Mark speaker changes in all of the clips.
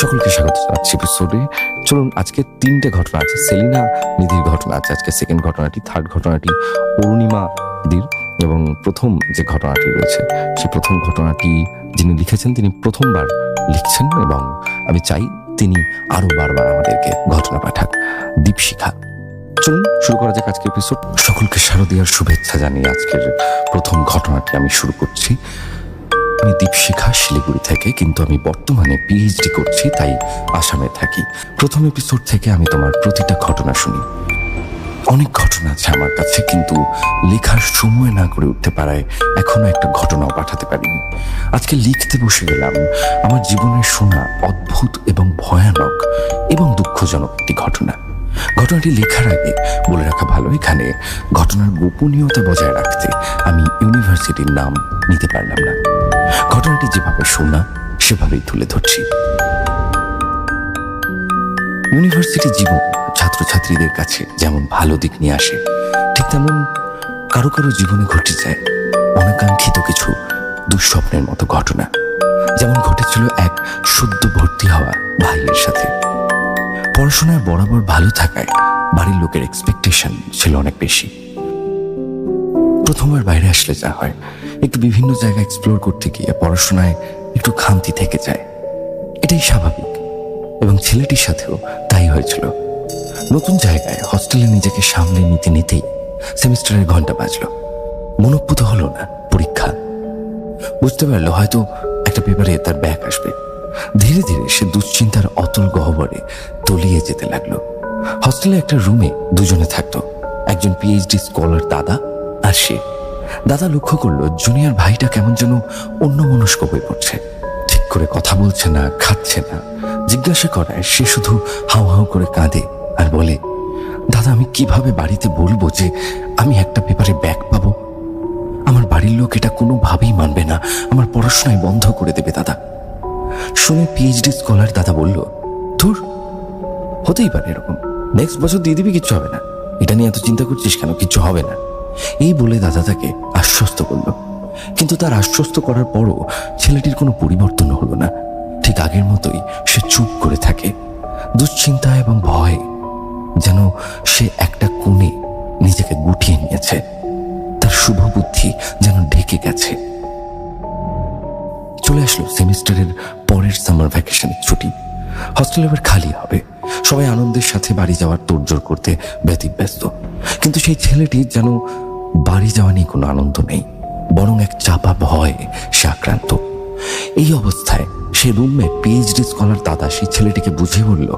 Speaker 1: সকলকে স্বাগত জানাচ্ছি এপিসোডে চলুন, আজকে তিনটে ঘটনা আছে। সেলিনা নিধির ঘটনা আছে। আজকে সেকেন্ড ঘটনাটি থার্ড ঘটনাটি অরুণিমা দির এবং প্রথম যে ঘটনাটি রয়েছে সেই প্রথম ঘটনাটি যিনি লিখেছেন, তিনি প্রথমবার লিখছেন এবং আমি চাই তিনি আরও বারবার আমাদেরকে ঘটনা পাঠাক। দীপশিখা। চলুন, শুরু করা যাক আজকের এপিসোড সকলকে শারদীয়ার শুভেচ্ছা জানিয়ে আজকের প্রথম ঘটনাটি আমি শুরু করছি। আমি দীপশিখা শিলিগুড়ি থেকে, কিন্তু আমি বর্তমানে পিএইচডি করছি, তাই আসামে থাকি। প্রথম এপিসোড থেকে আমি তোমার প্রতিটা ঘটনা শুনি। অনেক ঘটনা আছে আমার কাছে, কিন্তু লেখার সময় না করে উঠতে পারায় এখনও একটা ঘটনাও পাঠাতে পারিনি। আজকে লিখতে বসে গেলাম, আমার জীবনের শোনা অদ্ভুত এবং ভয়ানক এবং দুঃখজনক একটি ঘটনা। ঘটনাটি লেখার আগে বলে রাখা ভালো এখানে, ঘটনার গোপনীয়তা বজায় রাখতে আমি ইউনিভার্সিটির নাম নিতে পারলাম না। ঘটনাটি যেভাবে শোনা, সেভাবেই তুলে ধরছি। ইউনিভার্সিটি জীবন ছাত্রছাত্রীদের কাছে যেমন ভালো দিক নিয়ে আসে, ঠিক তেমন কারও কারও জীবনে ঘটে যায় অনাকাঙ্ক্ষিত কিছু দুঃস্বপ্নের মতো ঘটনা। যেমন ঘটেছিল এক সদ্য ভর্তি হওয়া ভাইয়ের সাথে। পড়াশোনায় বরাবর ভালো থাকায় বাড়ির লোকের এক্সপেকটেশন ছিল অনেক বেশি। প্রথমবার বাইরে আসলে যা হয়, একটু বিভিন্ন জায়গা এক্সপ্লোর করতে গিয়ে পড়াশোনায় একটু খামতি থেকে যায়। এটাই স্বাভাবিক এবং ছেলেটির সাথেও তাই হয়েছিল। নতুন জায়গায় হস্টেলে নিজেকে সামলে নিতে নিতেই সেমিস্টারের ঘণ্টা বাজলো। মনোপুত হলো না পরীক্ষা। বুঝতে পারল হয়তো একটা পেপারে তার ব্যাক আসবে। ধীরে ধীরে সে দুশ্চিন্তার অতল গহ্বরে তলিয়ে যেতে লাগল। হস্টেলে একটা রুমে দুজনে থাকতো। একজন পিএইচডি স্কলার দাদা আর সে। দাদা লক্ষ্য করল জুনিয়র ভাইটা কেমন যেন অন্য মনস্ক হয়ে পড়ছে। ঠিক করে কথা বলছে না, খাচ্ছে না। জিজ্ঞাসা করায় সে শুধু হাউ হাউ করে কাঁদে আর বলে, দাদা, আমি কীভাবে বাড়িতে বলব যে আমি একটা পেপারে ব্যাক পাবো? আমার বাড়ির লোক এটা কোনোভাবেই মানবে না। আমার পড়াশোনায় বন্ধ করে দেবে দাদা। শুনে পিএইচডি স্কলার দাদা বলল, ধুর, হতেই পারে এরকম। নেক্সট বছর দিয়ে দিবি, কিচ্ছু হবে না। এটা নিয়ে এত চিন্তা করছিস কেন? কিচ্ছু হবে না। এই বলে দাদা তাকে আশ্বস্ত করল। কিন্তু তার আশ্বস্ত করার পরও ছেলেটির কোনো পরিবর্তন হলো না। ঠিক আগের মতোই সে চুপ করে থাকে। দুশ্চিন্তা এবং ভয় যেন সে একটা কোণে নিজেকে গুটিয়ে নিয়েছে। তার শুভ বুদ্ধি যেন ঢেকে গেছে। চলে আসলো সেমিস্টারের পরের সামার ভ্যাকেশনের ছুটি। হস্টেল এবার খালি হবে। সবাই আনন্দের সাথে বাড়ি যাওয়ার তোড়জোড় করতে ব্যতিব্যস্ত। কিন্তু সেই ছেলেটি যেন বাড়ি যাওয়া নিয়ে কোনো আনন্দ নেই, বরং এক চাপা ভয় সে আক্রান্ত। এই অবস্থায় সে রুমমেট পিএইচডি স্কলার দাদা সেই ছেলেটিকে বুঝিয়ে বলল,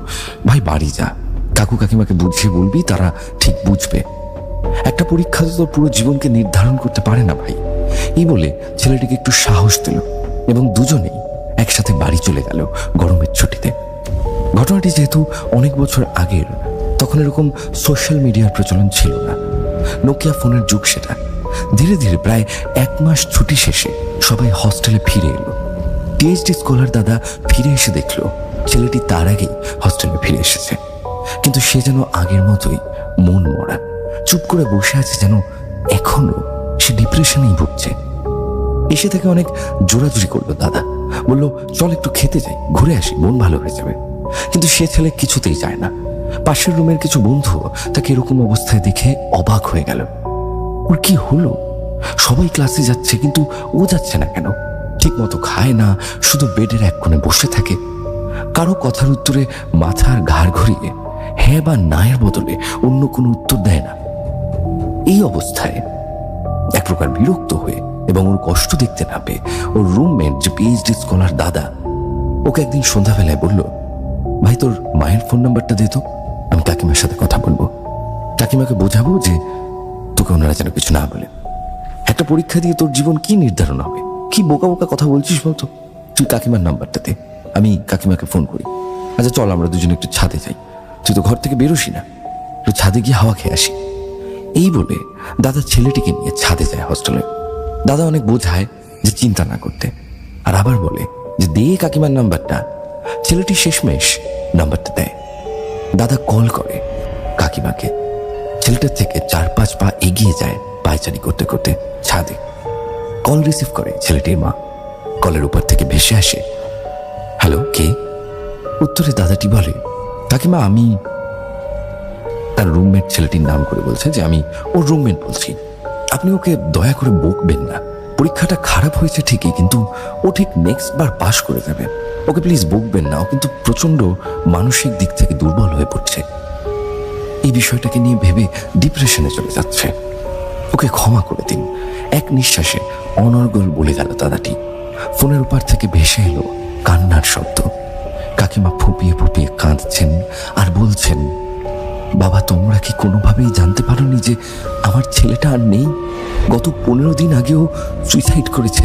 Speaker 1: ভাই, বাড়ি যা। কাকু কাকিমাকে বুঝিয়ে বলবি, তারা ঠিক বুঝবে। একটা পরীক্ষা তো পুরো জীবনকে নির্ধারণ করতে পারে না ভাই। এই বলে ছেলেটিকে একটু সাহস দিল। এবং দুজনেই একসাথে বাড়ি চলে গেল গরমের ছুটিতে। ঘটনাটি যেহেতু অনেক বছর আগের, তখন এরকম সোশ্যাল মিডিয়ার প্রচলন ছিল না। নোকিয়া ফোনের যুগ সেটা। ধীরে ধীরে প্রায় এক মাস ছুটি শেষে সবাই হস্টেলে ফিরে এলো। পিএইচডি স্কলার দাদা ফিরে এসে দেখল, ছেলেটি তার আগেই হস্টেলে ফিরে এসেছে। কিন্তু সে যেন আগের মতোই মন মরা। চুপ করে বসে আছে যেন এখনও সে ডিপ্রেশনেই ভুগছে। এসে থেকে অনেক জোরাজুরি করল, দাদা। বলল, চল একটু খেতে যাই, ঘুরে আসি, মন ভালো হয়ে যাবে। কিন্তু সে ছেলে কিছুতেই যায় না। পাশের রুমের কিছু বন্ধু তাকে এরকম অবস্থায় দেখে অবাক হয়ে গেল। ওর কি হলো? সবাই ক্লাসে যাচ্ছে, কিন্তু ও যাচ্ছে না কেন? ঠিক মতো খায় না, শুধু বেডের এক কোণে বসে থাকে। কারও কথার উত্তরে মাথার ঘাড় ঘুরিয়ে হ্যাঁ বা নায়ের বদলে অন্য কোনো উত্তর দেয় না। এই অবস্থায় এক প্রকার বিরক্ত হয়ে এবং ওর কষ্ট দেখতে না পেয়ে ওর রুমমেট যে পিএইচডি স্কলার দাদা, ওকে একদিন সন্ধ্যাবেলায় বলল, ভাই, তোর মায়ের ফোন নাম্বারটা দে তো, আমি কাকিমার সাথে কথা বলব। কাকিমাকে বোঝাবো যে তোকে ওনারা যেন কিছু না বলে। একটা পরীক্ষা দিয়ে তোর জীবন কি নির্ধারণ হবে? কি বোকা বোকা কথা বলছিস বলতো? তুই কাকিমার নাম্বারটা দে, আমি কাকিমাকে ফোন করি। আচ্ছা চল, আমরা দুজনে একটু ছাদে যাই। তুই তো ঘর থেকে বেরোসি না। একটু ছাদে গিয়ে হাওয়া খেয়ে আসি। এই বলে দাদা ছেলেটিকে নিয়ে ছাদে যায় হস্টেলে দাদা অনেক বোঝায় যে চিন্তা না করতে। আর আবার বলে যে দে কাকিমার নাম্বারটা। ছেলেটি শেষমেশ নাম্বারটা দেয়। দাদা কল করে কাকিমাকে। ছেলেটার থেকে চার পাঁচ পা এগিয়ে যায় পায়চারি করতে করতে ছাদে। কল রিসিভ করে ছেলেটির মা। কলের উপর থেকে ভেসে আসে। হ্যালো, কে? উত্তরে দাদাটি বলে, কাকিমা, আমি। তার রুমমেট ছেলেটির নাম করে বলছে যে, আমি ওর রুমমেট বলছি। আপনি ওকে দয়া করে বকবেন না। পরীক্ষাটা খারাপ হয়েছে ঠিকই, কিন্তু ও ঠিক নেক্সট বার পাশ করে যাবে। ওকে প্লিজ বকবেন না, ও কিন্তু প্রচণ্ড মানসিক দিক থেকে দুর্বল হয়ে পড়ছে। এই বিষয়টাকে নিয়ে ভেবে ডিপ্রেশনে চলে যাচ্ছে। ওকে ক্ষমা করে দিন। এক নিঃশ্বাসে অনর্গল বলে গেল দাদাটি। ফোনের উপর থেকে ভেসে এলো কান্নার শব্দ। কাকিমা ফুপিয়ে ফুপিয়ে কাঁদছেন আর বলছেন বাবা, তোমরা কি কোনোভাবেই জানতে পারোনি যে আমার ছেলেটা আর নেই? গত পনেরো দিন আগেও সুইসাইড করেছে।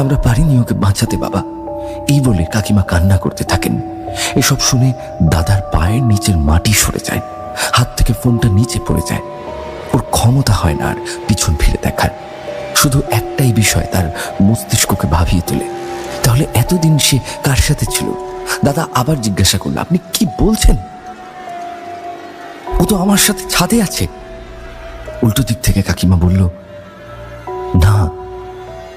Speaker 1: আমরা পারিনি ওকে বাঁচাতে, বাবা। এই বলে কাকিমা কান্না করতে থাকেন। এসব শুনে দাদার পায়ের নিচের মাটি সরে যায়। হাত থেকে ফোনটা নিচে পড়ে যায়। ওর ক্ষমতা হয় না আর পিছন ফিরে দেখার। শুধু একটাই বিষয় তার মস্তিষ্ককে ভাবিয়ে তোলে। তাহলে এতদিন সে কার সাথে ছিল? দাদা আবার জিজ্ঞাসা করল, আপনি কি বলছেন? তো আমার সাথে ছাদে আছে। উল্টো দিক থেকে কাকিমা বলল, না,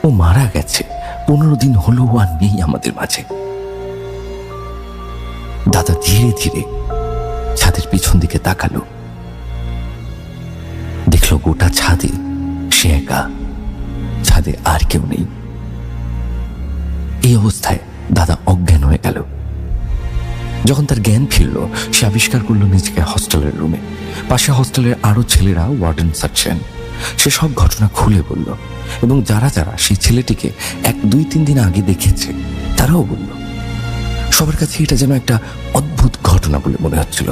Speaker 1: ও মারা গেছে। পনেরো দিন হলো ও আর নেই আমাদের মাঝে। দাদা ধীরে ধীরে ছাদের পিছন দিকে তাকালো। দেখল গোটা ছাদে সে একা, ছাদে আর কেউ নেই। এই অবস্থায় দাদা অজ্ঞান হয়ে গেল। যখন তার জ্ঞান ফিরল, সে আবিষ্কার করল নিজেকে হস্টেলের রুমে। পাশে হস্টেলের আরও ছেলেরা ওয়ার্ডেন সাচ্ছেন সে সব ঘটনা খুলে বলল এবং যারা যারা সেই ছেলেটিকে এক, দুই, তিন দিন আগে দেখেছে, তারাও বলল, সবার কাছে এটা যেন একটা অদ্ভুত ঘটনা বলে মনে হচ্ছিল।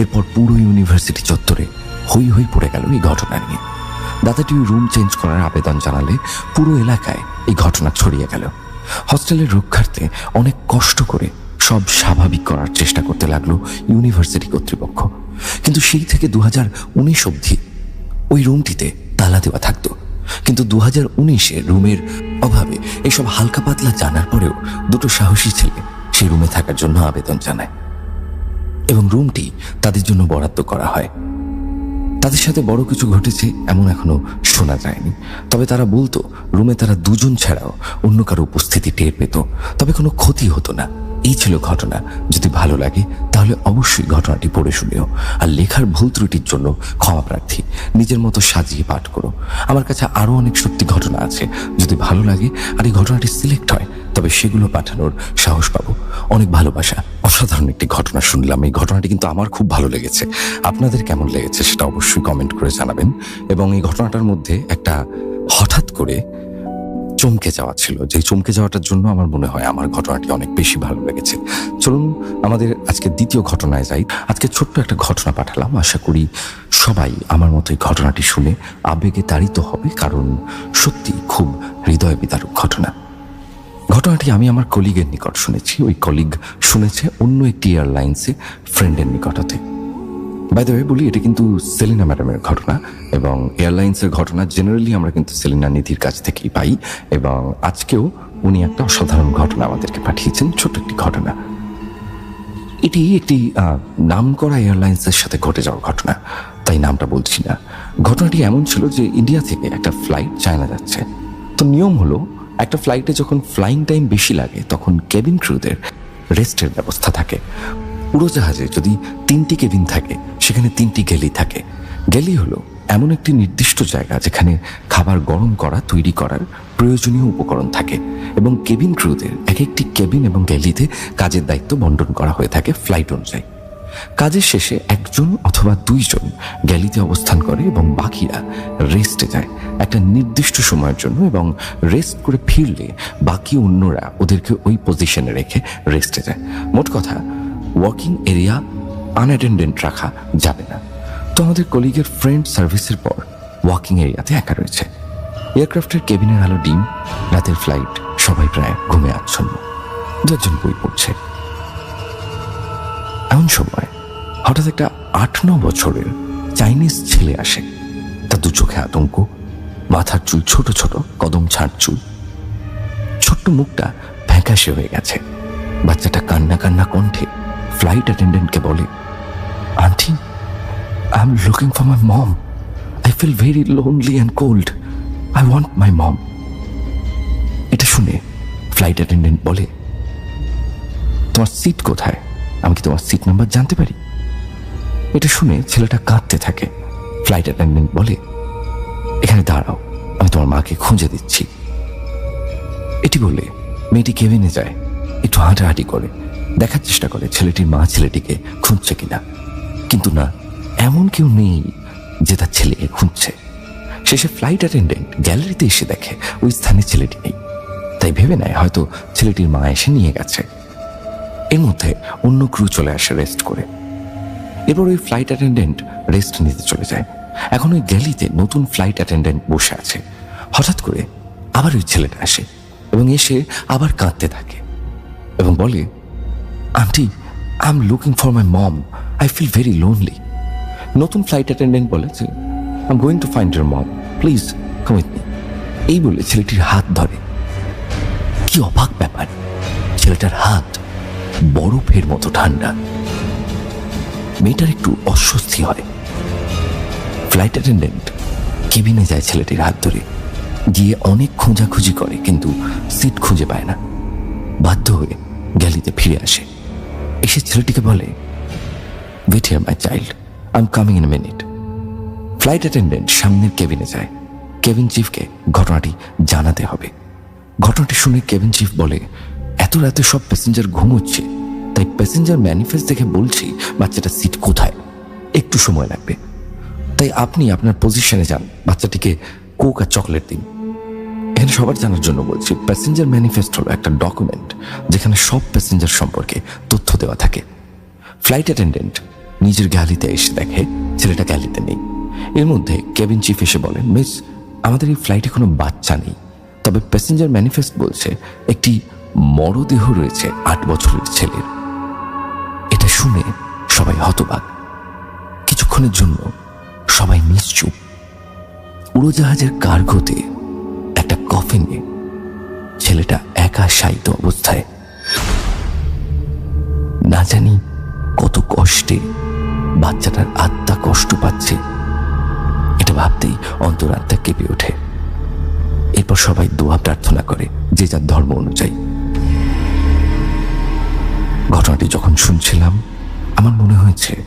Speaker 1: এরপর পুরো ইউনিভার্সিটি চত্বরে হই হই পড়ে গেল এই ঘটনা নিয়ে। দাদাটি রুম চেঞ্জ করার আবেদন জানালে পুরো এলাকায় এই ঘটনা ছড়িয়ে গেল। হস্টেলের রক্ষার্থে অনেক কষ্ট করে সব স্বাভাবিক করার চেষ্টা করতে লাগল ইউনিভার্সিটি কর্তৃপক্ষ। কিন্তু সেই থেকে দু হাজার উনিশ অবধি ওই রুমটিতে তালা দেওয়া থাকতো। কিন্তু দু হাজার উনিশে রুমের অভাবে এসব হালকা পাতলা জানার পরেও দুটো সাহসী ছেলে সেই রুমে থাকার জন্য আবেদন জানায় এবং রুমটি তাদের জন্য বরাদ্দ করা হয়। তাদের সাথে বড় কিছু ঘটেছে এমন এখনও শোনা যায়নি। তবে তারা বলতো, রুমে তারা দুজন ছাড়াও অন্য কারও উপস্থিতি টের পেত, তবে কোনো ক্ষতি হতো না। এই ছিল ঘটনা। যদি ভালো লাগে, তাহলে অবশ্যই ঘটনাটি পড়ে শুনিও। আর লেখার ভুল ত্রুটির জন্য ক্ষমা প্রার্থী, নিজের মতো সাজিয়ে পাঠ করো। আমার কাছে আরও অনেক সত্যি ঘটনা আছে। যদি ভালো লাগে আর এই ঘটনাটি সিলেক্ট হয়, তবে সেগুলো পাঠানোর সাহস পাবো। অনেক ভালোবাসা। অসাধারণ একটি ঘটনা শুনলাম। এই ঘটনাটি কিন্তু আমার খুব ভালো লেগেছে। আপনাদের কেমন লেগেছে সেটা অবশ্যই কমেন্ট করে জানাবেন। এবং এই ঘটনাটার মধ্যে একটা হঠাৎ করে চমকে যাওয়া ছিল। যে চমকে যাওয়াটার জন্য আমার মনে হয় আমার ঘটনাটি অনেক বেশি ভালো লেগেছে। চলুন আমাদের আজকে দ্বিতীয় ঘটনায় যাই। আজকে ছোট্ট একটা ঘটনা পাঠালাম। আশা করি সবাই আমার মতো এই ঘটনাটি শুনে আবেগে তাড়িত হবে, কারণ সত্যি খুব হৃদয় বিদারক ঘটনা। ঘটনাটি আমি আমার কলিগের নিকট শুনেছি। ওই কলিগ শুনেছে অন্য একটি এয়ারলাইন্সে ফ্রেন্ডের নিকট হতে বাই দ্য ওয়ে বলি এটা কিন্তু সেলিনা ম্যাডামের ঘটনা এবং এয়ারলাইন্সের ঘটনা। জেনারেলি আমরা কিন্তু সেলিনা নিধির কাছ থেকেই পাই এবং আজকেও উনি একটা অসাধারণ ঘটনা আমাদেরকে পাঠিয়েছেন ছোট একটি ঘটনা। এটি একটি আহ, নামকরা এয়ারলাইন্সের সাথে ঘটে যাওয়া ঘটনা তাই নামটা বলছি না। ঘটনাটি এমন ছিল যে ইন্ডিয়া থেকে একটা ফ্লাইট চায়না যাচ্ছে। তো নিয়ম হলো একটা ফ্লাইটে যখন ফ্লাইং টাইম বেশি লাগে তখন কেবিন ক্রুদের রেস্টের ব্যবস্থা থাকে। উড়োজাহাজে যদি তিনটি কেবিন থাকে, সেখানে তিনটি গেলি থাকে। গেলি হলো এমন একটি নির্দিষ্ট জায়গা যেখানে খাবার গরম করা, তৈরি করার প্রয়োজনীয় উপকরণ থাকে এবং কেবিন ক্রুদের এক একটি কেবিন এবং গ্যালিতে কাজের দায়িত্ব বন্টন করা হয়ে থাকে ফ্লাইট অনুযায়ী। কাজের শেষে একজন অথবা দুইজন গ্যালিতে অবস্থান করে এবং বাকিরা রেস্টে যায় একটা নির্দিষ্ট সময়ের জন্য এবং রেস্ট করে ফিরলে বাকি অন্যরা ওদেরকে ওই পজিশনে রেখে রেস্টে যায়। মোট কথা ওয়ার্কিং এরিয়া আনঅ্যাটেন্ডেন্ট রাখা যাবে না। তো আমাদের কলিগের ফ্রেন্ড সার্ভিসের পর ওয়াকিং এরিয়াতে একা রয়েছে। এয়ারক্রাফটের কেবিনের আলো ডিম, রাতের ফ্লাইট সবাই প্রায় ঘুমে আচ্ছন্ন। দু একজন বই পড়ছে। এমন সময় হঠাৎ একটা আট ন বছরের চাইনিজ ছেলে আসে। তার দু চোখে আতঙ্ক, মাথার চুল ছোট ছোট, কদম ছাড় চুল। ছোট্ট মুখটা ফ্যাকাশে হয়ে গেছে। বাচ্চাটা কান্না কান্না কণ্ঠে ফ্লাইট অ্যাটেন্ডেন্টকে বলে aunty I am looking for my mom I feel very lonely and cold I want my mom এটা শুনে ফ্লাইট অ্যাটেন্ডেন্ট বলে, তোমার সিট কোথায়? আমি কি তোমার সিট নাম্বার জানতে পারি? এটা শুনে ছেলেটা কাঁদতে থাকে। ফ্লাইট অ্যাটেন্ডেন্ট বলে, এখানে দাঁড়াও, আমি তোমার মাকে খুঁজে দিচ্ছি। এটি বলে মেয়েটি কেবিনে যায়, একটু হাঁটাহাঁটি করে। দেখার চেষ্টা করে ছেলেটির মা ছেলেটিকে খুঁজছে কিনা। কিন্তু না, এমন কেউ নেই যে তার ছেলেকে খুঁজছে। শেষে ফ্লাইট অ্যাটেন্ডেন্ট গ্যালারিতে এসে দেখে ওই স্থানে ছেলেটি নেই। তাই ভেবে নেয় হয়তো ছেলেটির মা এসে নিয়ে গেছে। এর মধ্যে অন্য ক্রু চলে আসে রেস্ট করে। এরপর ওই ফ্লাইট অ্যাটেন্ডেন্ট রেস্ট নিতে চলে যায়। এখন ওই গ্যালিতে নতুন ফ্লাইট অ্যাটেন্ডেন্ট বসে আছে। হঠাৎ করে আবার ওই ছেলেটা আসে এবং এসে আবার কাঁদতে থাকে। এবং বলে aunty I am looking for my mom I feel very lonely নতুন ফ্লাইট অ্যাটেন্ডেন্ট বলে যে I am going to find your mom please come এই বলে ছেলেটির হাত ধরে। কি অবাক ব্যাপার, ছেলেটার হাত বরফের মতো ঠান্ডা। মেয়েটার একটু অস্বস্তি হয়। ফ্লাইট অ্যাটেন্ডেন্ট কেবিনে যায় ছেলেটির হাত ধরে। গিয়ে অনেক খোঁজাখুঁজি করে, কিন্তু সিট খুঁজে পায় না। বাধ্য হয়ে গ্যালিতে ফিরে আসে। এসে ছেলেটিকে বলে wait here my child I am coming in minute flight attendant সামনের কেবিনে যায়। কেবিন চিফকে ঘটনাটি জানাতে হবে। ঘটনাটি শুনে কেবিন চিফ বলে, এত রাতে সব প্যাসেঞ্জার ঘুমোচ্ছে তাই প্যাসেঞ্জার ম্যানিফেস্ট দেখে বলছি, বাচ্চাটা সিট কোথায়? একটু সময় লাগবে। তাই আপনি আপনার পজিশনে যান। বাচ্চাটিকে কোক আর চকলেট দিন। এখানে সবার জানার জন্য বলছি প্যাসেঞ্জার ম্যানিফেস্ট হলো একটা ডকুমেন্ট যেখানে সব প্যাসেঞ্জার সম্পর্কে তথ্য দেওয়া থাকে। ফ্লাইট অ্যাটেন্ডেন্ট নিজের গ্যালিতে এসে দেখে ছেলেটা গ্যালিতে নেই। এর মধ্যে কেবিন চিফ এসে বলেন মিস আমাদের এই ফ্লাইটে কোনো বাচ্চা নেই। তবে প্যাসেঞ্জার ম্যানিফেস্ট বলছে, একটি মরদেহ রয়েছে, আট বছরের ছেলের। এটা শুনে সবাই হতবাক। কিছুক্ষণের জন্য সবাই নিশ্চুপ। উড়োজাহাজের কার্গোতে কফিনে ছেলেটা একা শায়িত অবস্থায়। না জানি কত কষ্টে বাচ্চাটার আত্মা কষ্ট পাচ্ছে। এটা ভাবতেই অন্তরাত্মা কেঁপে ওঠে। এরপর সবাই দোয়া প্রার্থনা করে যে যার ধর্ম অনুযায়ী। ঘটনাটি যখন শুনছিলাম, আমার মনে হয়েছে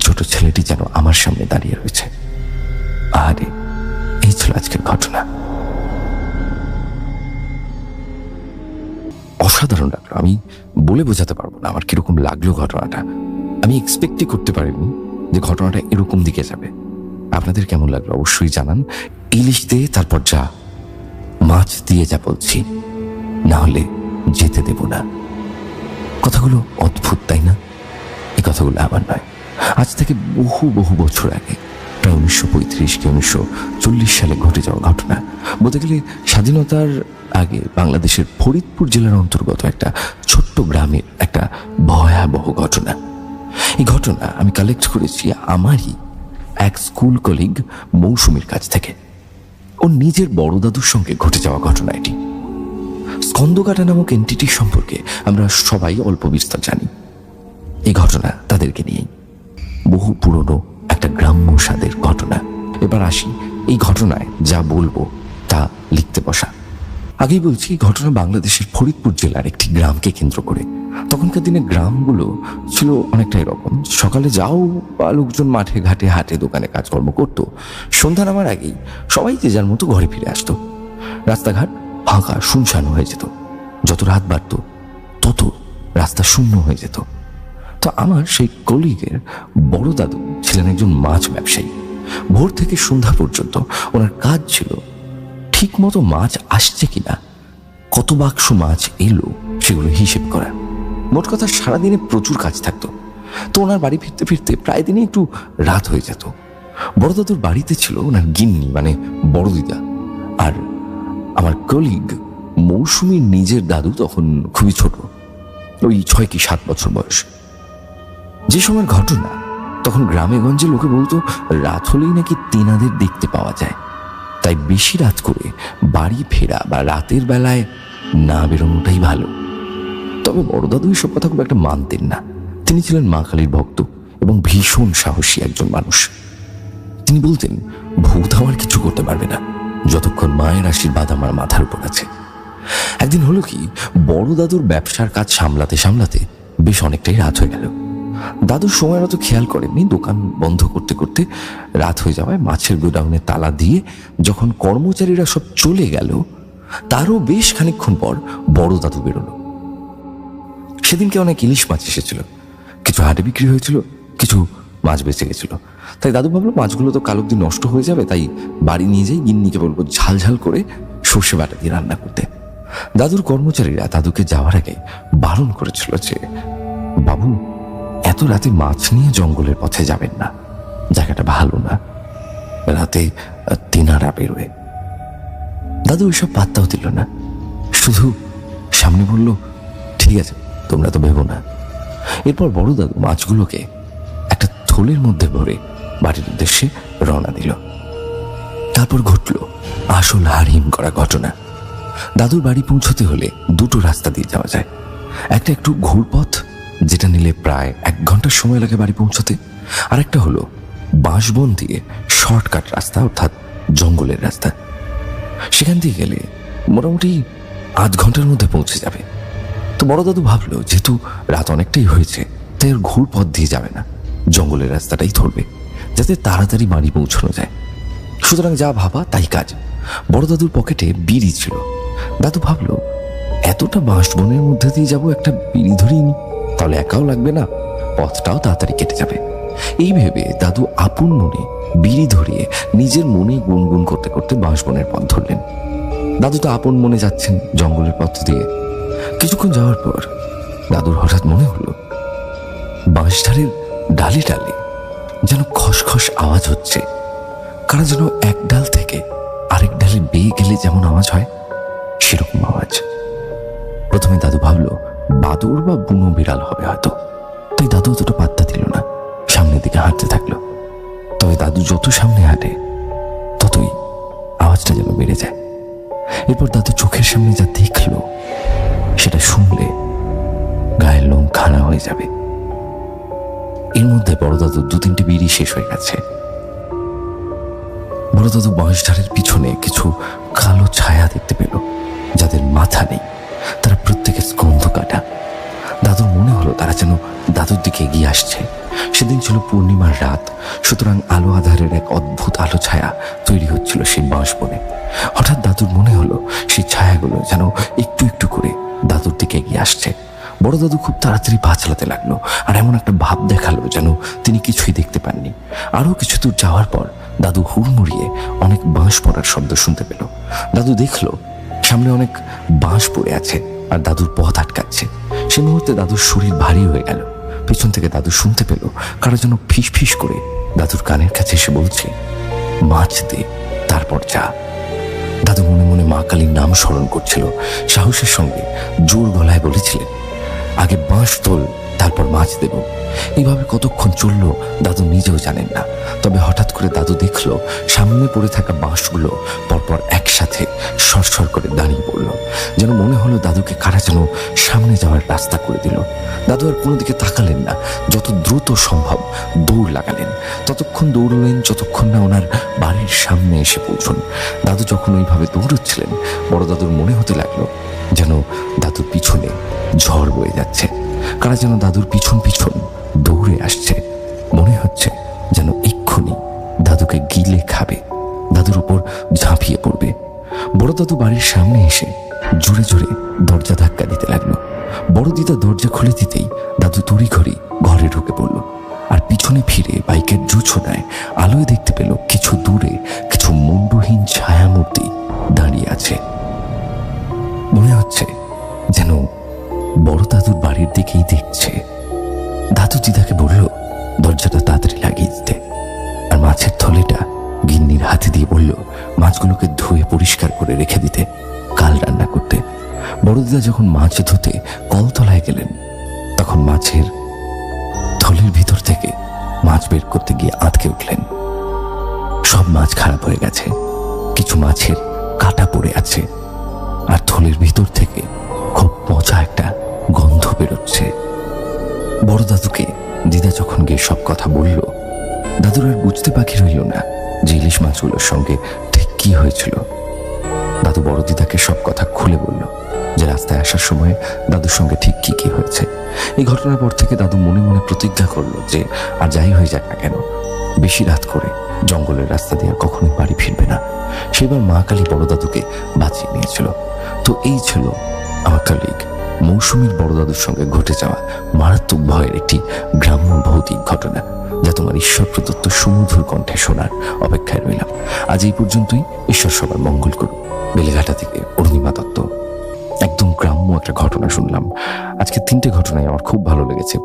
Speaker 1: ছোট ছেলেটি যেন আমার সামনে দাঁড়িয়ে রয়েছে। আরে, এই ছিল আজকের ঘটনা। অসাধারণ লাগল আমি বলে বোঝাতে পারব না আমার কীরকম লাগল ঘটনাটা। আমি এক্সপেক্টই করতে পারিনি যে ঘটনাটা এরকম দিকে যাবে। আপনাদের কেমন লাগল অবশ্যই জানান। ইলিশ দিয়ে তারপর যা। মাছ দিয়ে যা বলছি, না হলে যেতে দেব না। কথাগুলো অদ্ভুত, তাই না? এই কথাগুলো আমার নয়। আজ থেকে বহু বহু বছর আগে, প্রায় উনিশশো পঁয়ত্রিশ কি উনিশশো চল্লিশ সালে ঘটে যাওয়া ঘটনা। বলতে গেলে স্বাধীনতার আগে বাংলাদেশের ফরিদপুর জেলার অন্তর্গত একটা ছোট্ট গ্রামের একটা ভয়াবহ ঘটনা। এই ঘটনা আমি কালেক্ট করেছি আমারই এক স্কুল কলিগ মৌসুমীর কাছ থেকে। ওর নিজের বড় দাদুর সঙ্গে ঘটে যাওয়া ঘটনা এটি। স্কন্দকাটা নামক এন্টিটি সম্পর্কে আমরা সবাই অল্প বিস্তার জানি। এই ঘটনা তাদেরকে নিয়েই। বহু পুরনো একটা গ্রাম্য স্বাদের ঘটনা। এবার আসি এই ঘটনায় যা বলব তা লিখতে বসা। আগেই বলছি, ঘটনা বাংলাদেশের ফরিদপুর জেলার একটি গ্রামকে কেন্দ্র করে। তখনকার দিনে গ্রামগুলো ছিল অনেকটা এরকম সকালে যাও বা লোকজন মাঠে ঘাটে হাটে দোকানে কাজকর্ম করতো। সন্ধ্যা নামার আগেই সবাই যে যার মতো ঘরে ফিরে আসতো। রাস্তাঘাট ফাঁকা, শুনশান হয়ে যেত। যত রাত বাড়ত, তত রাস্তা শূন্য হয়ে যেত। তো আমার সেই কলিগের বড় দাদু ছিলেন একজন মাছ ব্যবসায়ী। ভোর থেকে সন্ধ্যা পর্যন্ত ওনার কাজ ছিল ঠিক মতো মাছ আসছে কিনা? কত বাক্স মাছ এলো সেগুলো হিসেব করা। মোট কথা সারাদিনে প্রচুর কাজ থাকতো। তো ওনার বাড়ি ফিরতে ফিরতে প্রায় দিনই একটু রাত হয়ে যেত। বড় দাদুর বাড়িতে ছিল ওনার গিন্নি মানে বড়দিদা আর আমার কলিগ মৌসুমীর নিজের দাদু তখন খুবই ছোট, ওই ছয় কি সাত বছর বয়স। যে সময়ের ঘটনা, তখন গ্রামে গঞ্জে লোকে বলতো, রাত হলেই নাকি তেনাদের দেখতে পাওয়া যায়। তাই বেশি রাত করে বাড়ি ফেরা বা রাতের বেলায় না বেরোনোটাই ভালো। তবে বড় দাদু এসব কথা খুব একটা মানতেন না। তিনি ছিলেন মা কালীর ভক্ত এবং ভীষণ সাহসী একজন মানুষ। তিনি বলতেন, ভূত আমার কিছু করতে পারবে না। যতক্ষণ মায়ের আশীর্বাদ আমার মাথার উপর আছে। একদিন হলো কি, বড় দাদুর ব্যবসার কাজ সামলাতে সামলাতে বেশ অনেকটাই রাত হয়ে গেল। দাদু সময় মতো খেয়াল করেননি, দোকান বন্ধ করতে করতে রাত হয়ে যাওয়ায় মাছের গোডাউনে তালা দিয়ে যখন কর্মচারীরা সব চলে গেল, তারও বেশ খানিকক্ষণ পর বড় দাদু বেরোলো। সেদিনকে অনেক ইলিশ মাছ এসেছিল, কিছু হাটে বিক্রি হয়েছিল, কিছু মাছ বেঁচে গেছিল। তাই দাদু ভাবলো, মাছগুলো তো কালো দিন নষ্ট হয়ে যাবে, তাই বাড়ি নিয়ে যাই, গিন্নিকে বলব ঝাল ঝাল করে সর্ষে বাটা দিয়ে রান্না করতে। দাদুর কর্মচারীরা দাদুকে যাওয়ার আগে বারণ করেছিল যে, বাবু এত রাতে মাছ নিয়ে জঙ্গলের পথে যাবেন না। জায়গাটা ভালো না। রাতে তিনারা বেরোয়। দাদু ওইসব পাত্তাও দিল না। শুধু সামনে বলল, ঠিক আছে, তোমরা তো ভেবো না। এরপর বড় দাদু মাছগুলোকে একটা থলের মধ্যে ভরে বাড়ির উদ্দেশ্যে রওনা দিল। তারপর ঘটল আসল হারিম করা ঘটনা। দাদুর বাড়ি পৌঁছতে হলে দুটো রাস্তা দিয়ে যাওয়া যায়। একটা একটু ঘুরপথ যেটা নিলে প্রায় এক ঘণ্টার সময় লাগে বাড়ি পৌঁছতে। আর একটা হলো, বাঁশবন দিয়ে শর্টকাট রাস্তা, অর্থাৎ জঙ্গলের রাস্তা। সেখান দিয়ে গেলে মোটামুটি আধ ঘণ্টার মধ্যে পৌঁছে যাবে। তো বড় দাদু ভাবলো, যেহেতু রাত অনেকটাই হয়েছে, তাই আর ঘুর পথ দিয়ে যাবে না। জঙ্গলের রাস্তাটাই ধরবে, যাতে তাড়াতাড়ি বাড়ি পৌঁছানো যায়। সুতরাং যা ভাবা, তাই কাজ। বড় দাদুর পকেটে বিড়ি ছিল। দাদু ভাবলো, এতটা বাঁশ বনের মধ্যে দিয়ে যাব একটা বিড়ি ধরিয়ে নি তাহলে একাও লাগবে না? পথটাও তাড়াতাড়ি কেটে যাবে। এই ভেবে দাদু আপন মনে বিড়ি ধরিয়ে নিজের মনে গুনগুন করতে করতে বাঁশ বনের পথ ধরলেন। দাদু তো আপন মনে যাচ্ছেন জঙ্গলের পথ দিয়ে। কিছুক্ষণ যাওয়ার পর দাদুর হঠাৎ মনে হলো বাঁশঝাড়ের ডালে ডালে যেন খসখস আওয়াজ হচ্ছে। কারা যেন এক ডাল থেকে আরেক ডালে বেয়ে গেলে যেমন আওয়াজ হয়, সেরকম আওয়াজ। প্রথমে দাদু ভাবলো বাদুর বা বুনো বিড়াল হবে হয়তো। তাই দাদু অতটা পাত্তা দিল না। সামনের দিকে হাঁটতে থাকল। তবে দাদু যত সামনে হাঁটে, ততই আওয়াজটা যেন বেড়ে যায়। এরপর দাদু চোখের সামনে যা দেখল, সেটা শুনলে গায়ের লোম খানা হয়ে যাবে। এর মধ্যে বড় দাদু দু তিনটে বিড়ি শেষ হয়ে গেছে। বড় দাদু বাঁশঝাড়ের পিছনে কিছু কালো ছায়া দেখতে পেল, যাদের মাথা নেই। প্রত্যেকের স্কন্ধ কাটা দাদুর মনে হলো তারা যেন দাদুর দিকে এগিয়ে আসছে। সেদিন ছিল পূর্ণিমার রাত, সুতরাং আলো আধারের এক অদ্ভুত আলো ছায়া তৈরি হচ্ছিল সেই বাঁশ বনে হঠাৎ দাদুর মনে হলো সেই ছায়াগুলো যেন একটু একটু করে দাদুর দিকে এগিয়ে আসছে। বড় দাদু খুব তাড়াতাড়ি পা চালাতে লাগল, আর এমন একটা ভাব দেখাল যেন তিনি কিছুই দেখতে পাননি। আরও কিছু দূর যাওয়ার পর দাদু হুড়মুড়িয়ে অনেক বাঁশ পড়ার শব্দ শুনতে পেল। দাদু দেখল সামনে অনেক বাঁশ পড়ে আছে। আর দাদুর পথ আটকাচ্ছে। সে মুহূর্তে দাদুর শরীর ভারী হয়ে গেল। পেছন থেকে দাদু শুনতে পেল কারও যেন ফিস ফিস করে দাদুর কানের কাছে এসে বলছে, মাছ দে, তারপর যা। দাদু মনে মনে মা কালীর নাম স্মরণ করছিল। সাহসের সঙ্গে জোর গলায় বলেছিলেন, আগে বাঁশ তোল তারপর মাছ দেব। এইভাবে কতক্ষণ চলল, দাদু নিজেও জানেন না। তবে হঠাৎ করে দাদু দেখল, সামনে পড়ে থাকা বাঁশগুলো পরপর একসাথে সরসর করে দাঁড়িয়ে পড়ল। যেন মনে হলো দাদুকে কারা যেন সামনে যাওয়ার রাস্তা করে দিল। দাদু আর কোনো দিকে তাকালেন না, যত দ্রুত সম্ভব দৌড় লাগালেন। ততক্ষণ দৌড়লেন যতক্ষণ না ওনার বাড়ির সামনে এসে পৌঁছন। দাদু যখন ওইভাবে দৌড়চ্ছিলেন, বড় দাদুর মনে হতে লাগল যেন দাদুর পিছনে ঝড় বয়ে যাচ্ছে। কারা যেন দাদুর পিছন পিছন দৌড়ে আসছে। মনে হচ্ছে যেন এক্ষুনি দাদুকে গিলে খাবে। দাদুর উপর ঝাঁপিয়ে পড়বে। বড় দাদু বাড়ির সামনে এসে জোরে জোরে দরজা ধাক্কা দিতে লাগল। বড় দিদা দরজা খুলে দিতেই দাদু তড়িঘড়ি ঘরে ঢুকে পড়ল। আর পিছনে ফিরে বাইকের জুছোনায় আলোয় দেখতে পেল কিছু দূরে কিছু মুন্ডহীন ছায়ামূর্তি দাঁড়িয়ে আছে। মনে হচ্ছে যেন বড় দাদুর বাড়ির দিকেই দেখছে। দাদু দিদাকে বলল, দরজাটা তাড়াতাড়ি লাগিয়ে দিতে। আর মাছের থলেটা গিন্নির হাতে দিয়ে বলল, মাছগুলোকে ধুয়ে পরিষ্কার করে রেখে দিতে, কাল রান্না করতে। বড় দিদা যখন মাছ ধুতে কলতলায় গেলেন, তখন মাছের থলের ভিতর থেকে মাছ বের করতে গিয়ে আঁতকে উঠলেন। সব মাছ খারাপ হয়ে গেছে, কিছু মাছের কাটা পড়ে আছে, আর থলের ভিতর থেকে মজা একটা গন্ধ বেরোচ্ছে। বড় দাদুকে দিদা যখন গিয়ে সব কথা বলল, দাদুর আর বুঝতে বাকি রইল না যে ইলিশ মাছগুলোর সঙ্গে ঠিক কি হয়েছিল। দাদু বড় দিদাকে সব কথা খুলে বলল যে রাস্তায় আসার সময় দাদুর সঙ্গে ঠিক কি কি হয়েছে। এই ঘটনার পর থেকে দাদু মনে মনে প্রতিজ্ঞা করল যে আর যাই হয়ে যাক না কেন, বেশি রাত করে জঙ্গলের রাস্তা দিয়ে আর কখনোই বাড়ি ফিরবে না। সেবার মা কালী বড় দাদুকে বাঁচিয়ে নিয়েছিল। তো এই ছিল আমার কালিগ মৌসুমীর বড়দাদুর সঙ্গে ঘটে যাওয়া মারাত্মক ভয়ের একটি গ্রাম্য ভৌতিক ঘটনা যা তোমার ঈশ্বর প্রদত্ত সুমধুর কণ্ঠে শোনার অপেক্ষায় রইলাম। আজ এই পর্যন্তই। ঈশ্বর সবার মঙ্গল করুন বেলেঘাটা থেকে অরুণিমা দত্ত। একদম গ্রাম্য একটা ঘটনা শুনলাম। আজকে তিনটে ঘটনায় আমার খুব ভালো লেগেছে।